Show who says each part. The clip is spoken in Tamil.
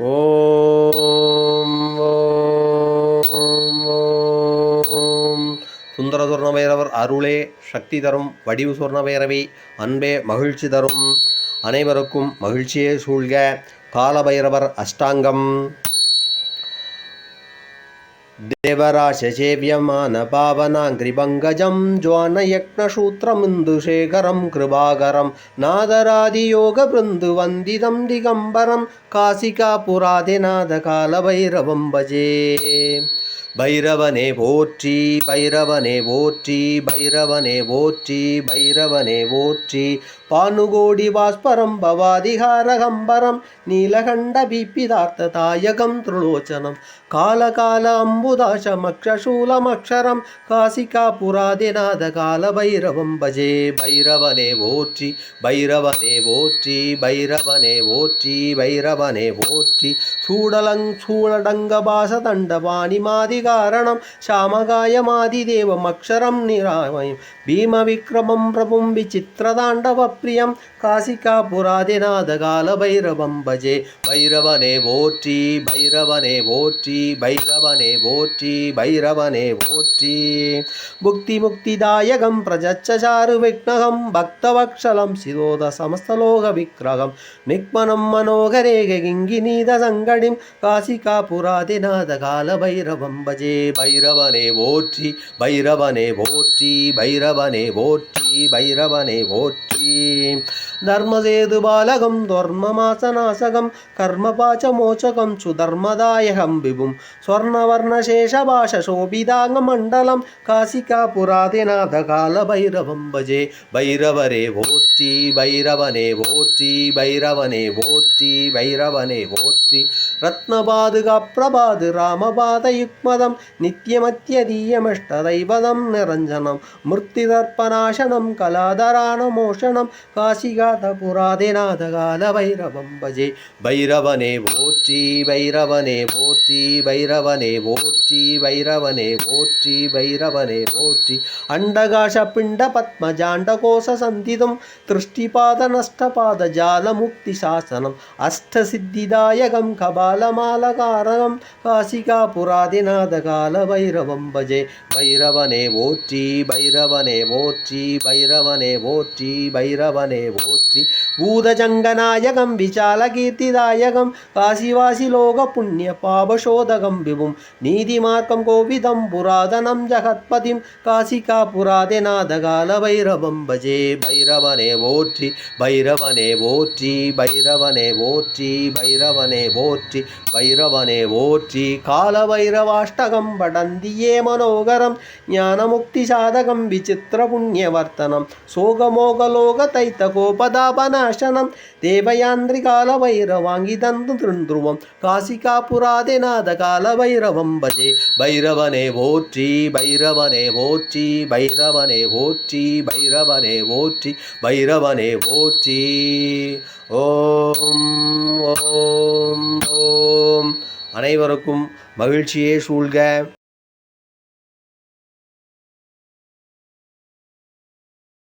Speaker 1: ஓம் ஓம் ஓம். சுந்தர சுவர்ணபைரவர் அருளே சக்தி தரும் வடிவு சுவர்ணபைரவி அன்பே மகிழ்ச்சி தரும். அனைவருக்கும் மகிழ்ச்சியே சூழ்க. காலபைரவர் அஷ்டாங்கம். देवराशसेव्यमानपावनाङ्क्रिबङ्गजं ज्वानयज्ञसूत्रमिन्दुशेखरं कृपाकरं नादरादियोगबृन्दुवन्दितं दिगम्बरं काशिकापुरादिनादकालभैरवं भजे। भैरवने वोट्रि भैरवने वोट्रि भैरवने वोट्रि भैरवने वोट्रि பானுகோடி பாஸ்பரம் பவாதிகாரகம்பரம் நீலகண்ட பீப்பிதார்த்த தாயகம் திருலோச்சனம். காலகால அம்புதாசமக்ஷூலமக்ஷரம் காசிகா புராதிநாத கால பைரவம். பஜே பைரவனே ஓற்றி பைரவனே ஓற்றி பைரவனே ஓற்றி பைரவனே ஓற்றி சூடலங் சூழடங்க பாச தண்டபாணி மாதிகாரணம் சாமகாயமாதிதேவம் அக்ஷரம் நிராமயம். பீம விக்ரமம் பிரபும் விசித்திரதாண்டவ பிரியம் காசிகா புராதிநாத கால பைரவம் பஜே. பைரவனே போற்றி பைரவனே போற்றி பைரவனே போற்றி பைரவனே போற்றி. புக்தி முக்திதாயகம் பிரஜச்சாரு விக்னகம் பக்தவக்ஷலம் சிதோத சமஸ்தலோக விக்ரகம். நிக்மனம் மனோகரேக கிங்கினீத சங்கடிம் காசிகா புராதிநாத கால பைரவம் பஜே. பைரவனே போற்றி பைரவனே போற்றி பைரவனே போற்றி. பைரவனை ஓற்றி ധർമ്മസേതു ബാലകം ധർമ്മമാസനാശകം കർമ്മപാചമോചകം സുധർമ്മദായകം വിഭും സ്വർണവർണശേഷഭാഷ ശോഭിതാംഗമണ്ഡലം കാസികാ പുരാതിനാഥ കാലഭൈരവം ഭജേ ഭൈരവരെ ഓറ്റി ഭൈരവനെ ഓറ്റി ഭൈരവനെ ഓറ്റി ഭൈരവനെ ഓറ്റി രത്നപാതുക പ്രഭാത് രാമപാതയുക്മതം നിത്യമത്യതീയമഷ്ടദൈവതം നിരഞ്ജനം മൃത്യുതർപ്പനാശനം കലാധരാണമോഷണം കാശിക புராத புராதிநாத கால பைரவம் பஜே. பைரவனே போற்றி பைரவனே போற்றி பைரவனே போற்றி பைரவனே போற்றி பைரவனே போற்றி. அண்டகாஷ பிண்ட பத்மஜாண்ட கோஷ சந்திதம் திருஷ்டிபாத நஷ்டபாத ஜால முக்தி சாசனம் அஷ்ட சித்திதாயகம் கபாலமாலகாரகம் காசிகா புராதிநாத கால பைரவம் பஜே. பைரவனே ஓற்றி பைரவனே ஓற்றி பைரவனே ஓற்றி பைரவனே ஓ போற்றி பூதஜங்கநாயகம் விசாலகீர்த்திதாயகம் काशीवासिलोकपुण्यपापशोधकं विभुं नीतिमार्गं गोविदं पुरातनं जगत्पतिं काशिकापुरादिनाथकालभैरवं भजे भैरवने वोट्रि भैरवने वोट्रि भैरवने वोट्रि भैरवने वोट्रि भैरवने वोट्रि कालभैरवाष्टकं पठन्ति ये मनोहरं ज्ञानमुक्तिसाधकं विचित्रपुण्यवर्तनं शोकमोकलोकतैतकोप ಪದಾಪನಾಶನಂ ದೇವಯಾಂದ್ರಿಕಾಲ ಭೈರವಾಂಗಿದಂದು ಧ್ರುವಂ ಕಾಶಿಕಾಪುರಾದಿನಾದ ಕಾಲ ಭೈರವಂ ಭಜೆ ಭೈರವನೇ ಓಚಿ ಭೈರವನೇ ಓಚಿ ಭೈರವನೇ ಓಚಿ ಭೈರವನೇ ಓಚಿ ಭೈರವನೇ ಓಚಿ ஓம் ஓம் ஓம் அனைவருக்கும் மகிழ்ச்சியே சூழ்க